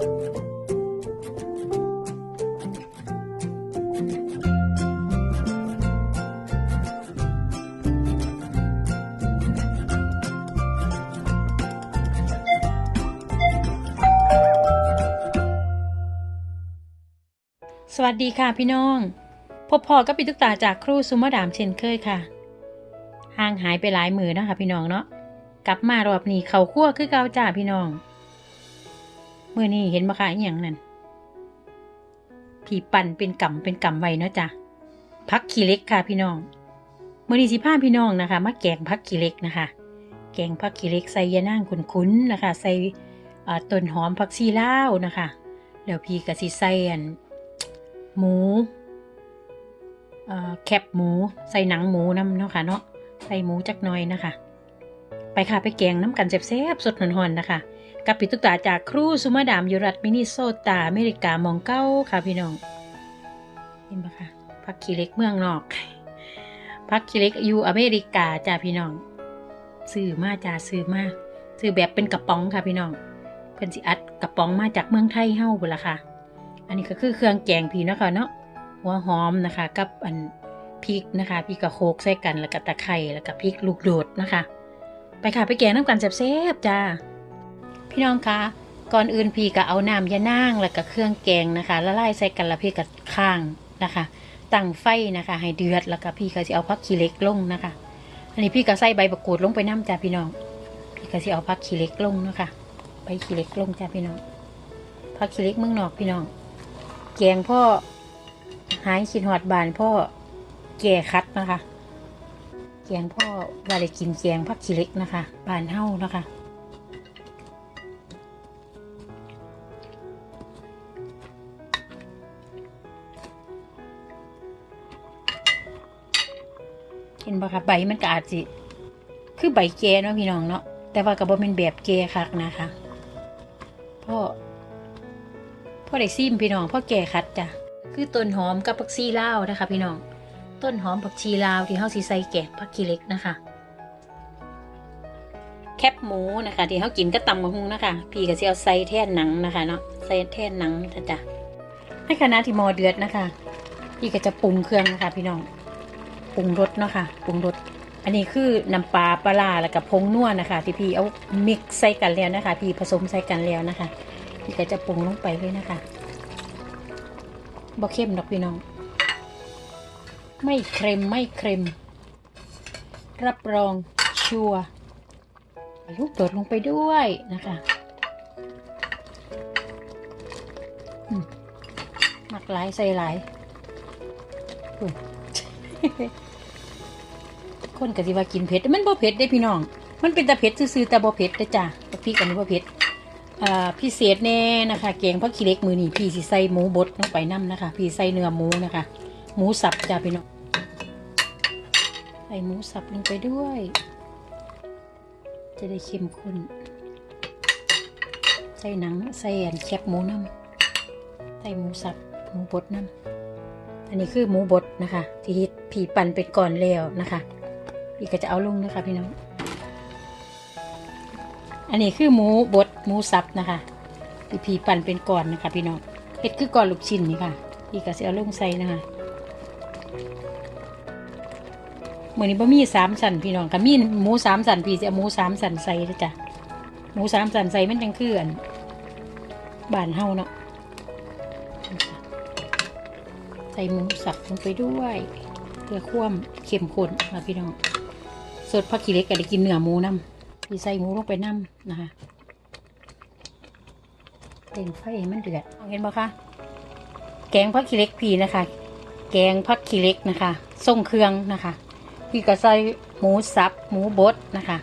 สวัสดีค่ะพี่น้อง พบพอกับปิตุกตาจากครูซุมมาดามเช่นเคยค่ะห่างหายไปหลายมือนะคะพี่น้องเนาะกลับมารอบนี้เขาคั่วคือเกาจ้าพี่น้อง มื่อนี้เห็นมาค่ะอหย่างนั้นผีปั่นเป็นกำเป็นกำไว้เนาะจ้ะพักขี้เล็กค่ะพี่น้องมื่อนี้สิพาพี่น้องนะคะมาแกงพักขี้เล็กนะคะ แกงพักขี้เล็กใส่ยานั่งคุ้นๆนะคะ ใส่ต้นหอมผักชีลาวนะคะแล้วพี่ก็สิใส่อันหมูแคบหมูใส่หนังหมูน้ำเนาะค่ะเนาะใส่หมูจักหน่อยนะคะ ไปค่ะไปแกงน้ำกันแซ่บๆสดหอนๆนะคะ กับปิตุกตาจากครูสุมาดามอยู่รัฐมินิโซตาอเมริกามองเก้าค่ะพี่น้องเห็นปะคะพักขี้เล็กเมืองนอกพักขี้เล็กอยู่อเมริกาจ้าพี่น้องซื้อมาจ้าซื้อมาซื้อแบบเป็นกระป๋องค่ะพี่น้องเพิ่นสิอัดกระป๋องมาจากเมืองไทยเฮ้าบุละค่ะ อันนี้ก็คือเครื่องแกงพีเนะคะเนาะหัวหอมนะคะ กับอันพริกนะคะพริกกระโคกใส่กันแล้วก็ตะไคร้แล้วก็พริกลูกโดดนะคะ ไปค่ะไปแกงน้ำกันแซ่บๆจ้า พี่น้องคะก่อนอื่นพี่ก็เอาน้ำยะนางแล้วก็เครื่องแกงนะคะละลายใส่กันแล้วพี่ก็ข้างนะคะตั้งไฟนะคะ ให้เดือดแล้วก็พี่ก็สิเอาผักขี้เล็กลงนะคะ อันนี้พี่ก็ใส่ใบมะกูดลงไปน้ำจ้าพี่น้อง พี่ก็สิเอาผักขี้เล็กลงนะคะใบขี้เล็กลงจ้าพี่น้องผักขี้เล็กเมืองนอกพี่น้อง แกงพ่อหายคิดหอดบานพ่อแก่คัดนะคะ แกงพ่อว่าได้กินแกงผักขี้เล็กนะคะ บานเฮ้านะคะ เห็นปะคะใบมันก็อาจสิคือใบแกเนาะพี่น้องเนาะแต่ว่าก็บ่เป็นแบบแกคักนะคะพ่อพ่อได้ซิมพี่น้องพ่อแก่คัดจ้ะคือต้นหอมกับผักชีลาวนะคะ พี่น้องต้นหอมผักชีลาวที่เฮาสิใส่แกงผักขี้เล็กนะคะ แคบหมูนะคะ ที่เฮากินก็ตำมะฮุงนะคะพี่ก็สิเอาใส่แท่นหนังนะคะเนาะใส่แท่นหนังนะจ้ะให้คณะที่มอเดือดนะคะ พี่ก็จะปรุงเครื่องนะคะ พี่น้อง ปรุงรสเนาะค่ะปรุงรสอันนี้คือน้ำปลาปลาแล้วกับพงนัวนะคะ ที่พี่เอามิกซ์ใส่กันแล้วนะคะ พี่ผสมใส่กันแล้วนะคะ พี่ก็จะปรุงลงไปเลยนะคะบ่เข้มดอกพี่น้อง ไม่เค็มไม่เค็มรับรองชัวร์ลูกโดดลงไปด้วยนะคะหมักหลายใส่หลาย คนกะสิว่ากินเผ็ดมันบ่เผ็ดได้พี่น้อง มันเป็นแต่เผ็ดซื่อๆแต่บ่เผ็ดเด้จ้ะพริกอันนี้บ่เผ็ดอ่าพิเศษแน่นะคะแกงผักขี้เล็กมือนี่พี่สิใส่หมูบดลงไปน้ำนะคะ พี่ใส่เนื้อหมูนะคะ หมูสับจ้าพี่น้องใส่หมูสับลงไปด้วย จะได้เข้มข้นใส่หนังใส่แอนแคบหมูน้ำใส่หมูสับหมูบดน้ำอันนี้คือหมูบดนะคะ ที่พี่ปั่นเป็นก่อนแล้วนะคะ พี่ก็จะเอาลงนะคะพี่น้อง อันนี้คือหมูบดหมูสับนะคะที่พี่ปั่นเป็นก่อนนะคะพี่น้องเห็ดคือก่อนลูกชิ้นนี่ค่ะ พี่ก็จะเอาลงใส่นะคะเหมือนนี้บะมี่สามสันพี่น้องกับมีหมูสามสันพี่จะเอาหมูสามสันใส่นะจ้ะหมูสามสันใส่มันจังคืออันบานเฮาเนาะใส่หมูสับลงไปด้วย เพื่อความเข้มข้นค่ะพี่น้อง สดผักขี้เล็กก็ได้กินเนื้อหมูน้ำพี่ใส่หมูลงไปน้ำนะคะเต่งไฟมันเดือดเห็นปะคะ แกงผักขี้เล็กพี่นะคะ แกงผักขี้เล็กนะคะส่งเครื่องนะคะพี่ก็ใส่หมูสับหมูบดนะคะ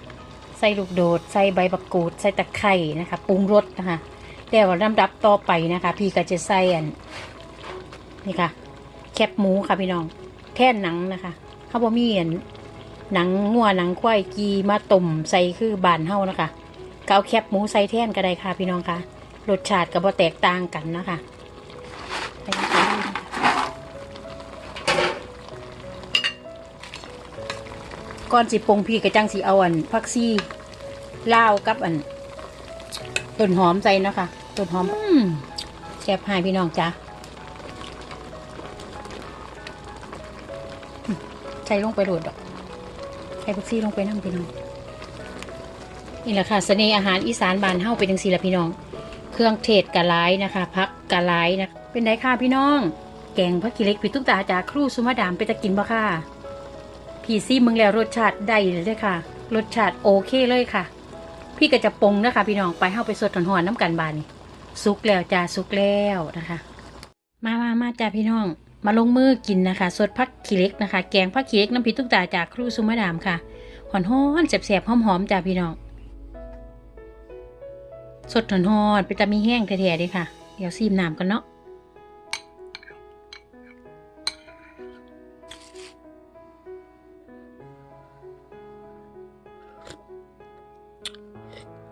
ใส่ลูกโดด ใส่ใบบักกูด ใส่ตะไคร่นะคะปรุงรสนะคะแล้วลำดับต่อไปนะคะ พี่ก็จะใส่อันนี่ค่ะ แคบหมูค่ะพี่น้องแท่นหนังนะคะข้าวบะหมี่อัน หนังงัวหนังควายกีมาต้มใส่คือบานเฮานะคะก็เอาแคบหมูใส่แท่นก็ได้ค่ะพี่น้องคะรสชาติก็บ่แตกต่างกันนะค่ะก่อนสิปรุงพี่ก็จังสิเอาอันผักซี่ลาวกับอันต้นหอมใส่นะคะต้นหอมแซ่บหายพี่น้องจ้ะใส่ลงไปโดดดอก ใส่ผักชีลงไปน้ำพี่น้อง นี่แหละค่ะเสน่ห์อาหารอีสานบานเฮาเป็นจังซี่ละพี่น้อง เครื่องเทศกะหลนะคะพักกะหลนะ เป็นไดค่ะพี่น้อง แกงผักขี้เล็กพี่ตุ๊กตาจากครูสุมาดามไปจะกินบ่ค่ะพี่ซี่มึงแล้วรสชาติได้เลยค่ะ รสชาติโอเคเลยค่ะ พี่ก็จะปรุงนะคะพี่น้องไปเฮาไปสดหอนๆน้ำกันบานนี่สุกแล้วจ้าสุกแล้วนะคะ มามามาจ้าพี่น้อง มาลงมือกินนะคะสดพักขี้เล็กนะคะ แกงพักขี้เล็กน้ำพริกตุ๊กตาจากครูสุมาดามค่ะหอนห้อนแสบๆหอมๆจ้าพี่น้องสดหอนๆไปจะมีแห้งแท้ๆเด้ค่ะ เดี๋ยวซีมน้ำกันเนาะ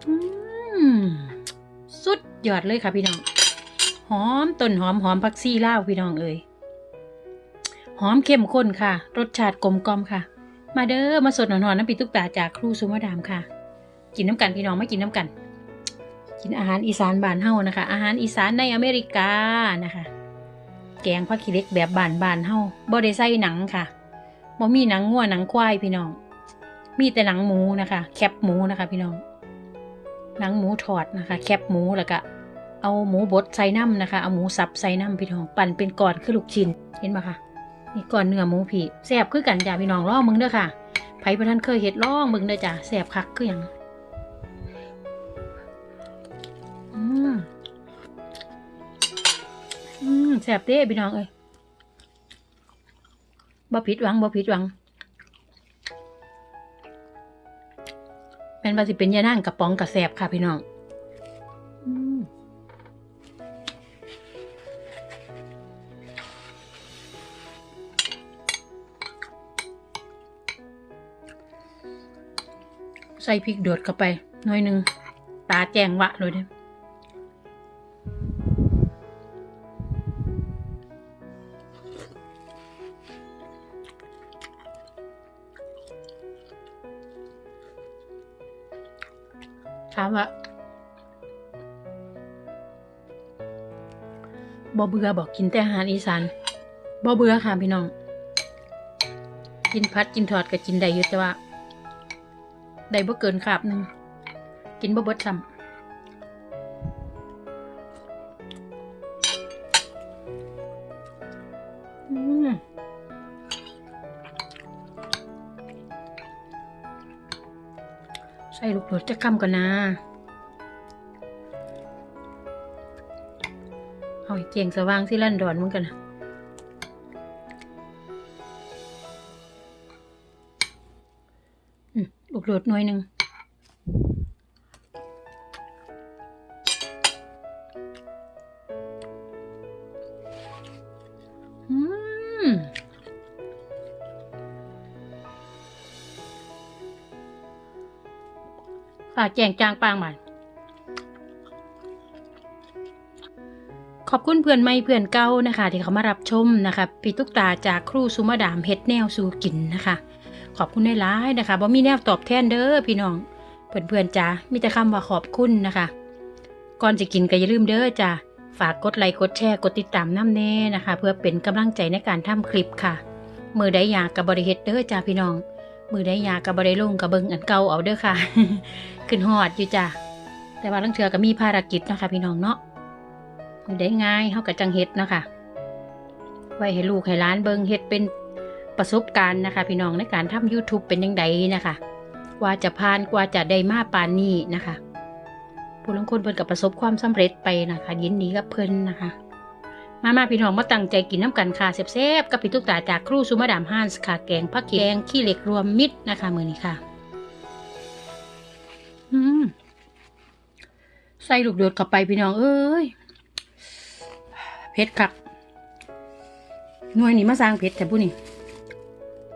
อืมสุดยอดเลยค่ะพี่น้อง หอมต้นหอมหอมผักซี่ล่าพี่น้องเอ่ย หอมเข้มข้นค่ะ รสชาติกลมกล่อมค่ะ มาเด้อมาสดหนอนๆน้ำปีตุ๊กตาจากครูสุมาดามค่ะ กินน้ำกันพี่น้องไม่กินน้ำกัน กินอาหารอีสานบ้านเฮานะคะ อาหารอีสานในอเมริกานะคะ แกงผักขี้เล็กแบบบ้านบ้านเฮาบ่ได้ใส่หนังค่ะบ่มีหนังงัวหนังควายพี่น้อง มีแต่หนังหมูนะคะ แคบหมูนะคะพี่น้องหนังหมูทอดนะคะ แคบหมูแล้วก็เอาหมูบดใส่น้ำนะคะ เอาหมูสับใส่น้ำพี่น้อง ปั่นเป็นก้อนคือลูกชิ้นเห็นปะคะ นี่ก้อนเนื้อหมูผีแซบคือกันจ้ะพี่น้องลองมึงเด้อค่ะไผประท่านเคยเห็ดลองมึงเด้อจ้ะแซบคักคือหยังอืมอืมแซบเด้พี่น้องเอ้ยบ่ผิดหวังบ่ผิดหวังเป็นว่าสิเป็นยานั่งกระป๋องกระแสบค่ะพี่น้อง ใส่พริกโดดเข้าไปหน่อยหนึ่งตาแจงวะเลยเด้อถามว่าบ่เบื่อบอกกินแต่อาหารอีสานบ่เบื่อค่ะพี่น้อง กินพัดกินทอดก็กินได้อยู่แต่ว่า ได้บ่เกินคาบหนึ่งกินบ่เบิดซ้ำอืมใส่ลูกโดดจะคำก่อนนะ เอาอีกเกียงสว่างสิลั่นดอนมึงกันนะ ลูกโดดหน่อยหนึ่งอืมฝากแจงจางปางหมันขอบคุณเพื่อนไม่เพื่อนเก่านะคะ ที่เขามารับชมนะคะ พี่ตุ๊กตาจากครูสุมาดามเฮ็ดแนวสู่กินนะคะ ขอบคุณได้ร้ายนะคะบ่มีแนวตอบแทนเด้อพี่น้องเพื่อนๆจ้ามีแต่คำว่าขอบคุณนะคะ ก่อนจะกินก็อย่าลืมเด้อจ้าฝากกดไลค์กดแชร์กดติดตามน้ำแน่นะคะ เพื่อเป็นกำลังใจในการทำคลิปค่ะ มือได้ยากกับบริเฮ็ดเด้อจ้าพี่น้อง มือได้ยากกับบริลงกับเบิงอันเก่าเอาเด้อค่ะ ขึ้นหอดอยู่จ้าแต่ว่าลังเทือก็มีภารกิจนะคะ พี่น้องเนาะมือได้ง่ายเฮากับจังเฮ็ดนะคะไว้ให้ลูกให้ล้านเบิงเฮ็ดเป็น ประสบการณ์นะคะ พี่น้องในการทำ YouTube เป็นยังไงนะคะ ว่าจะผ่านกว่าจะได้มาปานนี้นะคะผู้ลงคนเพิ่นกับประสบความสำเร็จไปนะคะ ยินดีกับเพิ่นนะคะ มามาพี่น้องมาตั้งใจกินน้ำกันค่ะแซ่บๆกับพี่ตุ๊กตาจากครูสุมาดามฮันส์ค่ะแกงผักแกงขี้เหล็กรวมมิตรนะคะ มือนี้ค่ะ อืมใส่ลูกโดดเข้าไปพี่น้องเอ้ยเผ็ดคักหน่วยนี้มาสร้างเผ็ดแต่ผู้นี่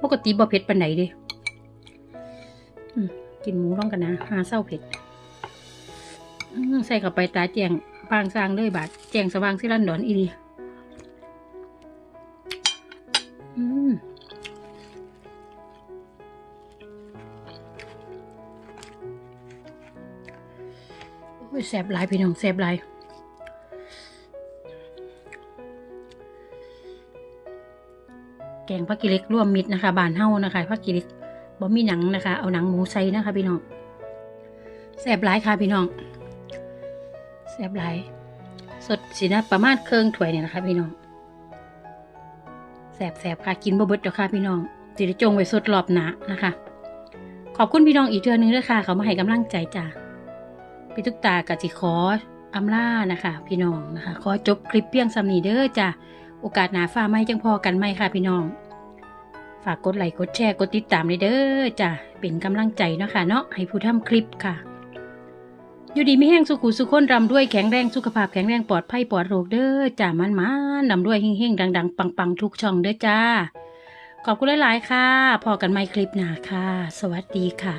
ปกติบ่เผ็ดปานไหนเดิกินหมูร้องกันนะหาเศร้าเผ็ดใส่เข้าไปตาแจงปางสร้างเลยบาดแจงสว่างสิลันดอนอีดีอืมโอ้ยแสบหลายพี่น้องแสบหลาย ผักกิเล็กร่วมมิตรนะคะบานเฮานะคะผักกิเล็กบ่มีหนังนะคะ เอาหนังหมูใส่นะคะพี่น้องแสบหลายค่ะพี่น้องแสบหลายสดสินะประมาณเครื่องถ้วยเนี่ยนะคะพี่น้องแสบแสบค่ะกินบ่เบิดเดี๋ยวค่ะพี่น้องสิได้จงไว้สดรอบหนานะคะ ขอบคุณพี่น้องอีกเทือนึงด้วยค่ะ เขามาให้กำลังใจจ้ะพี่ทุกตากับจิขออำลานะคะ พี่น้องนะคะ ขอจบคลิปเพียงสำนีเด้อจ้ะโอกาสหนาฟ้าไม่จังพอกันไหมค่ะพี่น้อง ฝากกดไลค์กดแชร์กดติดตามเลยเด้อจ้ะเป็นกำลังใจเนาะค่ะเนาะให้ผู้ทำคลิปค่ะ อยู่ดีไม่แห้งสุขุสุขคนรำด้วยแข็งแรงสุขภาพแข็งแรงปลอดภัยปลอดโรคเด้อจ้ามันมานำด้วยเฮงๆดัง ๆ ปังๆทุกช่องเด้อจ้าขอบคุณหลาย ๆ ค่ะ พอกันใหม่คลิปหนาค่ะ สวัสดีค่ะ